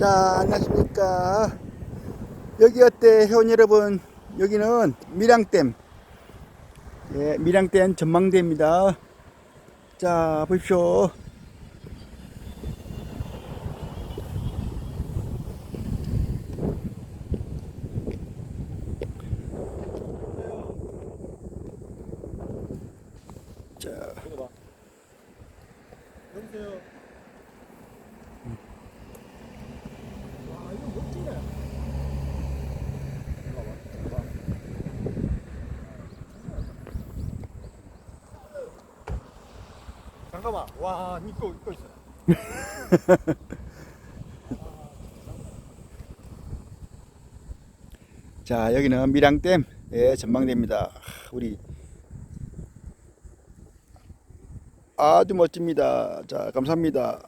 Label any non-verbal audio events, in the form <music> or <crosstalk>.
자, 안녕하십니까. 여기 어때, 회원 여러분. 여기는 밀양댐. 예, 밀양댐 전망대입니다. 자, 보십시오. 자. 여보세요. 잠깐만. 와, 이거 이거 있어. <laughs> 자, 여기는 밀양댐 예, 전망대입니다. 우리 아주 멋집니다. 자, 감사합니다.